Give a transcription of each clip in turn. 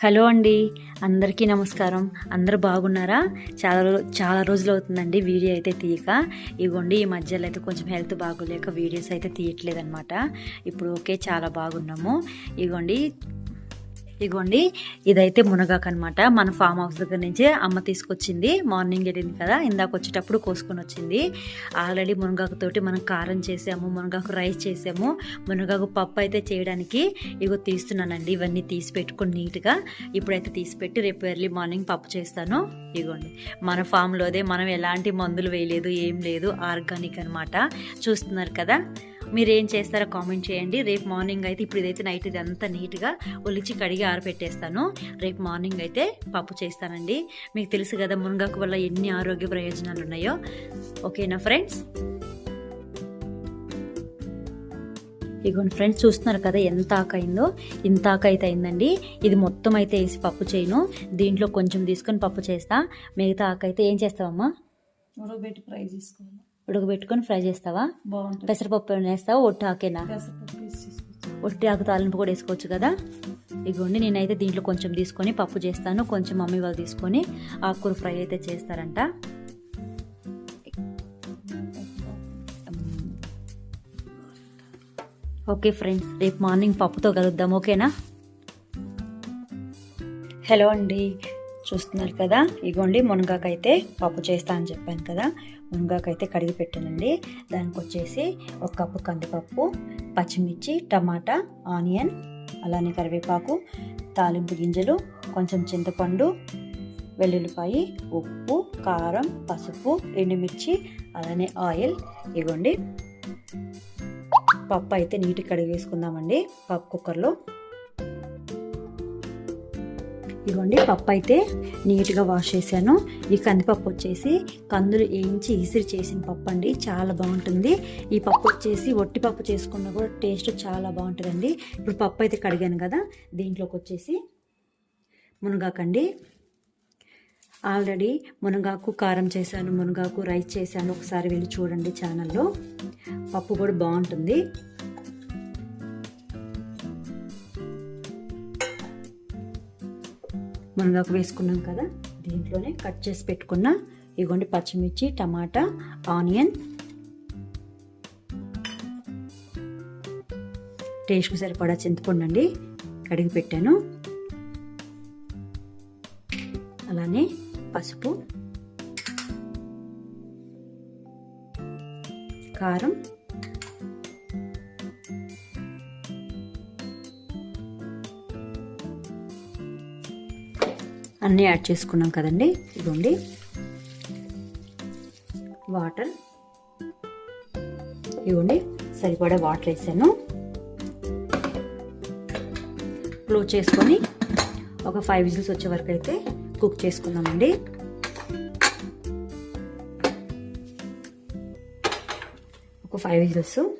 Hello అండి. అందరికీ నమస్కారం. అందరూ బాగున్నారా? చాలా రోజు చాలా రోజులు అవుతుందండి వీడియో అయితే తీయక. ఇవ్వండి ఈ మధ్యలో అయితే కొంచెం హెల్త్ బాగోలేక వీడియోస్ అయితే తీయట్లేదనమాట ఇప్పుడు ఓకే చాలా బాగున్నాము. ఇవ్వండి ఇగోండి ఇదైతే మునగాకు అనమాట మన ఫామ్ హౌస్ దగ్గర నుంచి అమ్మ తీసుకొచ్చింది. మార్నింగ్ వెళ్ళింది కదా ఇందాక వచ్చేటప్పుడు కోసుకొని వచ్చింది. ఆల్రెడీ మునగాకుతోటి మనం కారం చేసాము మునగాకు రైస్ చేసాము. మునగాకు పప్పు అయితే చేయడానికి ఇగో తీస్తున్నానండి. ఇవన్నీ తీసి పెట్టుకుని నీట్గా ఇప్పుడైతే తీసి పెట్టి రేపు ఎర్లీ మార్నింగ్ పప్పు చేస్తాను. ఇగోండి. మన ఫామ్లోదే మనం ఎలాంటి మందులు వేయలేదు ఏం లేదు ఆర్గానిక్ అనమాట చూస్తున్నారు కదా? మీరు ఏం చేస్తారో కామెంట్ చేయండి. రేపు మార్నింగ్ అయితే ఇప్పుడు ఇదైతే నైట్ ఇదంతా నీట్గా ఒలిచి కడిగి ఆరబెట్టేస్తాను రేపు మార్నింగ్ అయితే పప్పు చేస్తానండి. మీకు తెలుసు కదా మునగాకు వల్ల ఎన్ని ఆరోగ్య ప్రయోజనాలు ఉన్నాయో. ఓకేనా ఫ్రెండ్స్? ఇగోండి ఫ్రెండ్స్ చూస్తున్నారు కదా ఎంత ఆకైందో ఇంత ఆకైతే అయిందండి. ఇది మొత్తం అయితే వేసి పప్పు చేయను. దీంట్లో కొంచెం తీసుకొని పప్పు చేస్తా. మిగతా ఆకైతే ఏం చేస్తావమ్మా? ఫ్రై చేసుకోవాలి. ఉడకబెట్టుకొని ఫ్రై చేస్తావా? పెసరపప్పు వేస్తావా? ఒట్టి ఆకేనా? ఒట్టి ఆకు తాలింపు కూడా వేసుకోవచ్చు కదా? ఇగోండి నేనైతే దీంట్లో కొంచెం తీసుకొని పప్పు చేస్తాను. కొంచెం మమ్మీ వాళ్ళు తీసుకొని ఆకుకూర ఫ్రై అయితే చేస్తారంట. ఓకే ఫ్రెండ్స్ రేపు మార్నింగ్ పప్పుతో కలుద్దాం ఓకేనా? హలో అండి చూస్తున్నారు కదా? ఇగోండి మునగాకైతే పప్పు చేస్తా అని చెప్పాను కదా. మునగాకైతే కడిగి పెట్టానండి. దానికి వచ్చేసి ఒక కప్పు కందిపప్పు పచ్చిమిర్చి టమాటా ఆనియన్ అలానే కరివేపాకు తాలింపు గింజలు కొంచెం చింతపండు వెల్లుల్లిపాయి ఉప్పు కారం పసుపు ఎండుమిర్చి అలానే ఆయిల్ ఇగోండి పప్పు అయితే నీటి కడిగి వేసుకుందామండి పప్పు కుక్కర్లో. ఇదిగోండి పప్పు అయితే నీట్గా వాష్ చేశాను. ఈ కందిపప్పు వచ్చేసి కందులు వేయించి ఇసిరి చేసిన పప్పు అండి చాలా బాగుంటుంది. ఈ పప్పు వచ్చేసి ఒట్టి పప్పు చేసుకున్నా కూడా టేస్ట్ చాలా బాగుంటుందండి. ఇప్పుడు పప్పు అయితే కడిగాను కదా దీంట్లోకి వచ్చేసి మునగాకండి. ఆల్రెడీ మునగాకు కారం చేశాను మునగాకు రైస్ చేశాను. ఒకసారి వెళ్ళి చూడండి ఛానల్లో. పప్పు కూడా బాగుంటుంది. మునగాకు వేసుకున్నాం కదా దీంట్లోనే కట్ చేసి పెట్టుకున్న ఇగోండి పచ్చిమిర్చి టమాటా ఆనియన్. టేస్ట్కి సరిపడా చింతపండు అండి కడిగి పెట్టాను. అలానే పసుపు కారం అన్నీ యాడ్ చేసుకున్నాం కదండి. ఇదిగోండి. వాటర్. ఇవ్వండి సరిపడా వాటర్ వేసాను. క్లోజ్ చేసుకొని ఒక ఫైవ్ విజిల్స్ వచ్చే వరకు అయితే కుక్ చేసుకుందామండి. ఒక ఫైవ్ విజిల్స్.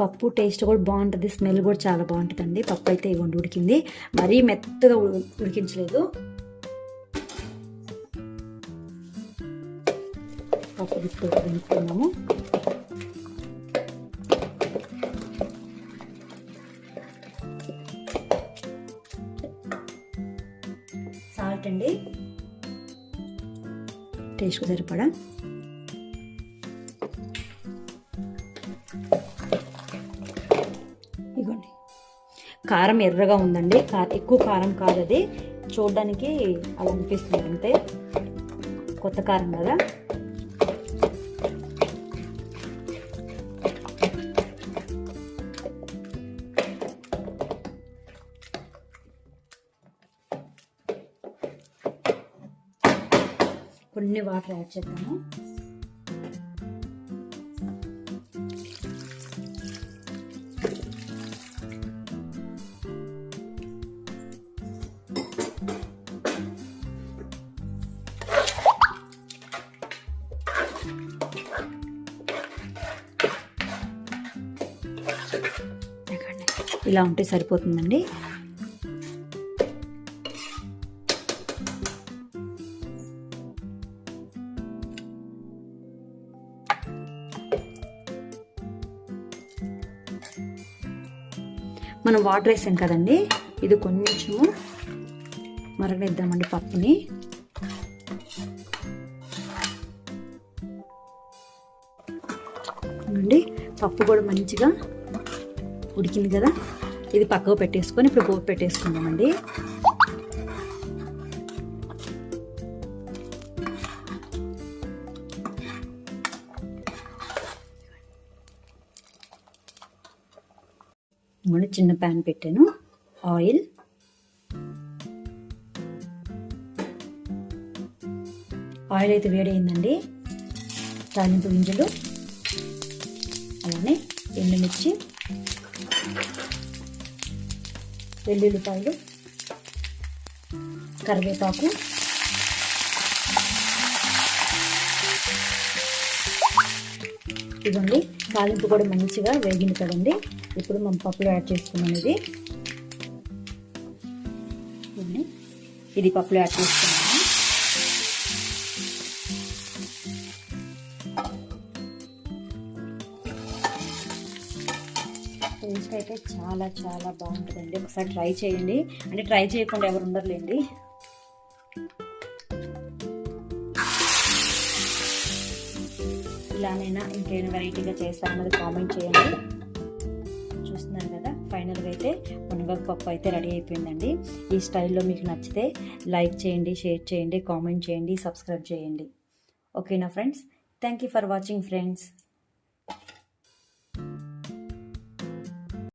పప్పు టేస్ట్ కూడా బాగుంటుంది స్మెల్ కూడా చాలా బాగుంటుందండి. పప్పు అయితే ఇవ్వండి ఉడికింది. మరీ మెత్తగా ఉడికించలేదు. పప్పు ఇప్పుడు దింపుకున్నాము సాల్ట్ అండి. టేస్ట్కి సరిపడా. కారం ఎర్రగా ఉందండి. ఎక్కువ కారం కాదు అది చూడడానికి అలా అనిపిస్తుంది అంతే. కొత్త కారం కదా. కొన్ని వాటర్ యాడ్ చేద్దాము. ఇలా ఉంటే సరిపోతుందండి. మనం వాటర్ వేసాం కదండి. ఇది కొంచెము మరగనిద్దామండి పప్పుని. పప్పు కూడా మంచిగా ఉడికింది కదా. ఇది పక్కకు పెట్టేసుకొని ఇప్పుడు పోపు పెట్టేసుకుందామండి. చిన్న ప్యాన్ పెట్టాను. ఆయిల్. ఆయిల్ అయితే వేడైందండి. తాలింపు గింజలు. అలానే ఎండుమిర్చి. వెల్లుల్లిపాయలు కరివేపాకు ఇదండి తాలింపు కూడా మంచిగా వేగింది కదండి. ఇప్పుడు మనం పప్పులో యాడ్ చేసుకున్నాం ఇది. ఇది పప్పులో యాడ్ చేసుకున్నాము. చాలా చాలా బాగుంటుందండి. ఒకసారి ట్రై చేయండి. అంటే ట్రై చేయకుండా ఎవరు ఉండరులేండి. ఇలానైనా ఇంకేమైనా వెరైటీగా చేస్తారన్నది కామెంట్ చేయండి. చూస్తున్నారు కదా ఫైనల్గా అయితే మునగపప్పు అయితే రెడీ అయిపోయిందండి. ఈ స్టైల్లో మీకు నచ్చితే లైక్ చేయండి షేర్ చేయండి కామెంట్ చేయండి సబ్స్క్రైబ్ చేయండి. ఓకేనా friends? Thank you for watching friends.